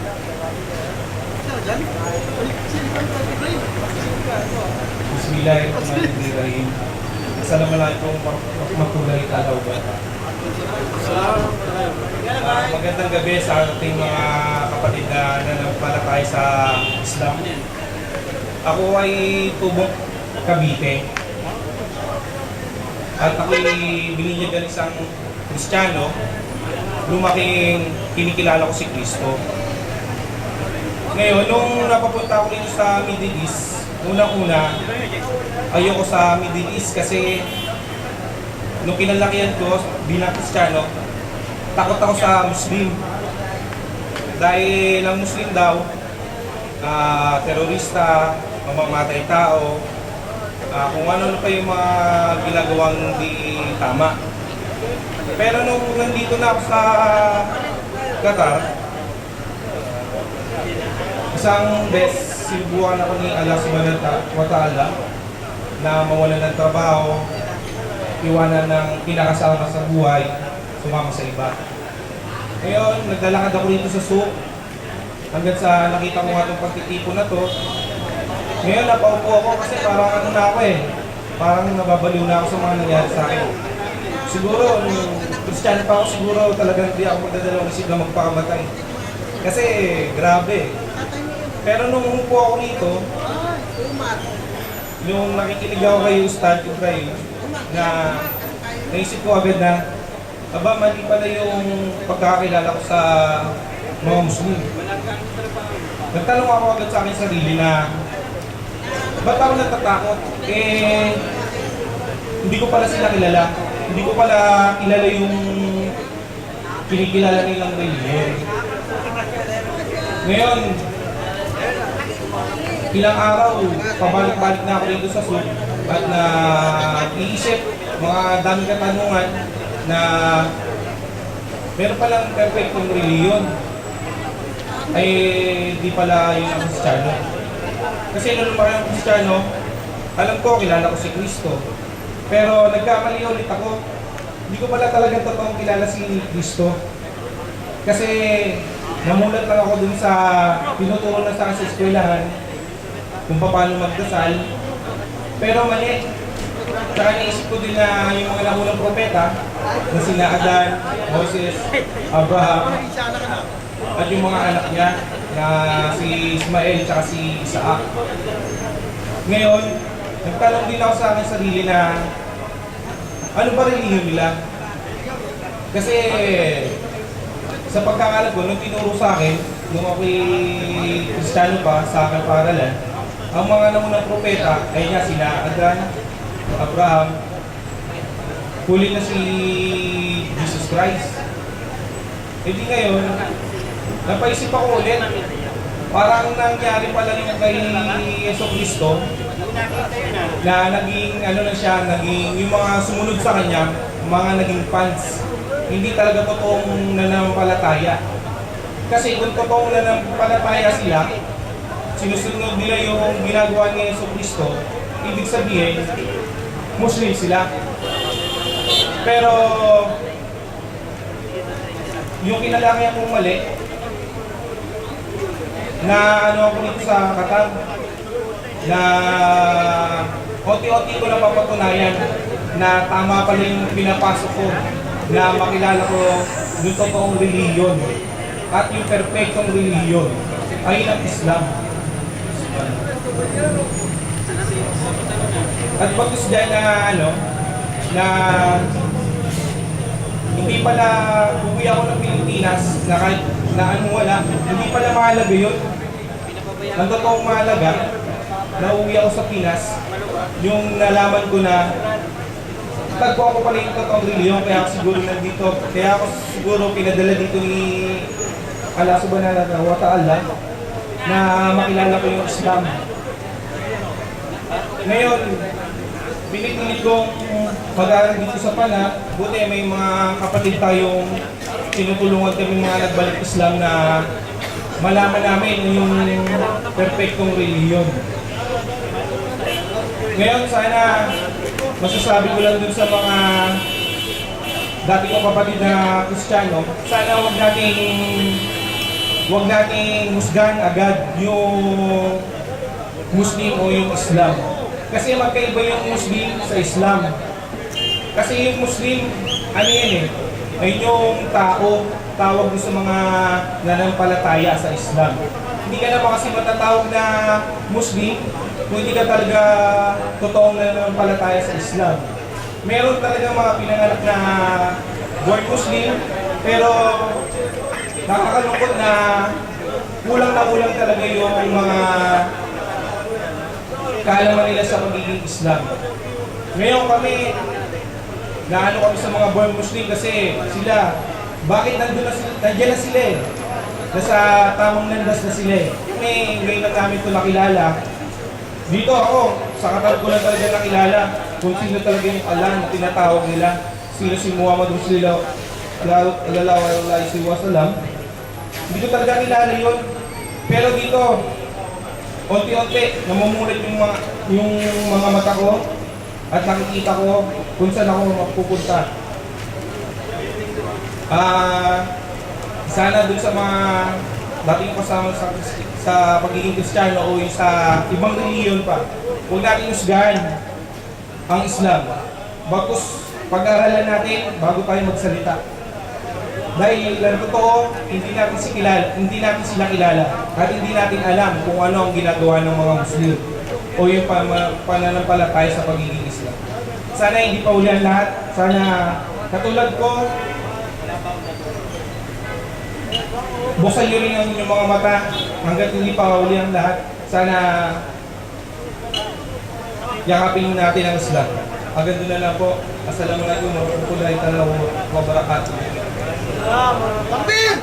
Bismillahirrahmanirrahim. Assalamualaikum warahmatullahi wabarakatuh. Ah, magandang gabi sa ating mga kapatid na nanampalataya sa Islam. Ako ay tubok Cavite. At ako'y bininyagan isang Kristiyano. Lumaking kinikilala ko si Kristo. Ngayon, nung napapunta ako dito sa Middle East, unang-una, ayoko sa Middle East kasi nung kinalakihan ko bilang Kristiyano, takot ako sa Muslim. Dahil ang Muslim daw, ah, terorista, mamamatay tao, ah, kung ano pa yung mga ginagawang di tama. Pero nung nandito na ako sa Qatar, isang best sinubukan ako ni Allah subhanahu wa ta'ala na mawalan ng trabaho, iwanan ng pinakasama sa buhay, sumama sa iba. Ngayon, naglalakad ako dito sa souk hanggang sa nakita ko nga itong pagtitipon na to. Ngayon, napaupo ako kasi parang ano na ako eh. Parang nababaliw na ako sa mga nangyari sa akin. Siguro, nung Kristiyano pa ako, siguro talagang hindi ako magdadalawang isip na magpakamatay. Kasi, grabe. Pero nung umupo ako rito, yung nakikinig ako kay Ustad Ibrahim, na naisip ko agad na, aba, mali pala yung pagkakakilala ko sa mga Muslim. Nagtanong ako agad sa akin sarili na, ba't ako natatakot? Eh, hindi ko pala sila kilala. Hindi ko pala kilala yung kinikilala nilang religion. Ngayon, ilang araw, pabalik-balik na ako dito sa Sud at na iisip mga daming katanungan na meron palang perfectong reliyon ay di pala yun ang. Kasi nung lumaki ang alam ko, kilala ko si Kristo. Pero nagkamali ulit ako. Hindi ko pala talagang totoong kilala si Kristo. Kasi namulat lang ako dun sa tinuturo na sa sa eskwelahan kung paano magdasal. Pero mali. Saka naisip ko din na yung mga namunang propeta na sina Adan, Moses, Abraham, at yung mga anak niya na si Ismael at si Isaac. Ngayon, nagtanong din ako sa akin sarili na ano ba relihiyon nila? Kasi sa pagkakalat ko, nung tinuro sa akin, nung ako'y Kristiyano pa sa aking paaralan, ang mga namunang propeta ay nga sila Adan, Abraham, huli na si Jesus Christ. E di ngayon, napaisip ako ulit, parang nangyari pala yung kay Yeso Cristo, na naging ano na siya, naging yung mga sumunod sa kanya, mga naging fans. Hindi talaga totoong nananampalataya. Kasi kung totoong nananampalataya sila, sinusunod nila yung ginagawa ni Yeso Cristo, ibig sabihin, Muslim sila. Pero, yung kinalaki akong mali, na ano ako dito sa Qatar, na oti-oti ko na papatunayan na tama pala yung pinapasok ko na makilala ko yung totoong reliyon at yung perfectong reliyon ay ang Islam. At pagkus dyan na ano, na hindi pala uwi ako ng Pilipinas na kahit na ano wala, hindi pala mahalaga yun. Ang totoong mahalaga, na uwi ako sa Pinas, yung nalaman ko na tagpo ako pala yung totoong reliyon, kaya ako siguro nandito, kaya ako siguro pinadala dito ni Allah subhanahu wa ta'ala na makilala ko yung Islam. Ngayon, pinipilit kong mag-aaral dito sa Pana, buti may mga kapatid tayong tinutulungan kami mga nagbalik Islam na malaman namin yung perfectong reliyon. Ngayon, sana masasabi ko lang dun sa mga dati kong kapatid na Kristiyano, sana huwag nating huwag nating husgan agad yung Muslim o yung Islam. Kasi magkaiba yung Muslim sa Islam. Kasi yung Muslim, ano yan eh, ay yung tao, tawag sa mga nanampalataya sa Islam. Hindi ka naman kasi matatawag na Muslim kung hindi ka talaga totoong nanampalataya sa Islam. Meron talaga mga pinanganak na born Muslim, pero nakakalungkot na kulang na kulang talaga yung mga kaalaman nila sa pagiging Islam. Ngayon kami, naano kami sa mga born Muslim kasi sila, bakit nandun na sila, nandiyan na sila eh. Nasa tamang landas na sila eh. May, ngayon lang namin ito nakilala. Dito ako, sa katal ko lang talaga nakilala kung sino talaga yung Allah na tinatawag nila. Sino si Muhammad Rasulullah, alalaw alalaw si wasalam. Hindi ko talaga kilala yun. Pero dito, unti-unti, namumulat yung mga, yung mga mata ko at nakikita ko kung saan ako mapupunta. Ah, sana dun sa mga dating kasama sa, sa pagiging Kristiyano o yung sa ibang reliyon pa, huwag natin usgahan ang Islam. Bagkus pag-aralan natin bago tayo magsalita. Dahil lang totoo, hindi natin si kilala, hindi natin sila kilala at hindi natin alam kung ano ang ginagawa ng mga Muslim o yung pam- pananampalataya sa pagiging Islam. Sana hindi pa uli ang lahat. Sana katulad ko, buksan nyo rin ang inyong mga mata hanggat hindi pa uli ang lahat. Sana yakapin natin ang Islam. Hanggang doon na lang po. Assalamualaikum warahmatullahi wabarakatuh. Takbir!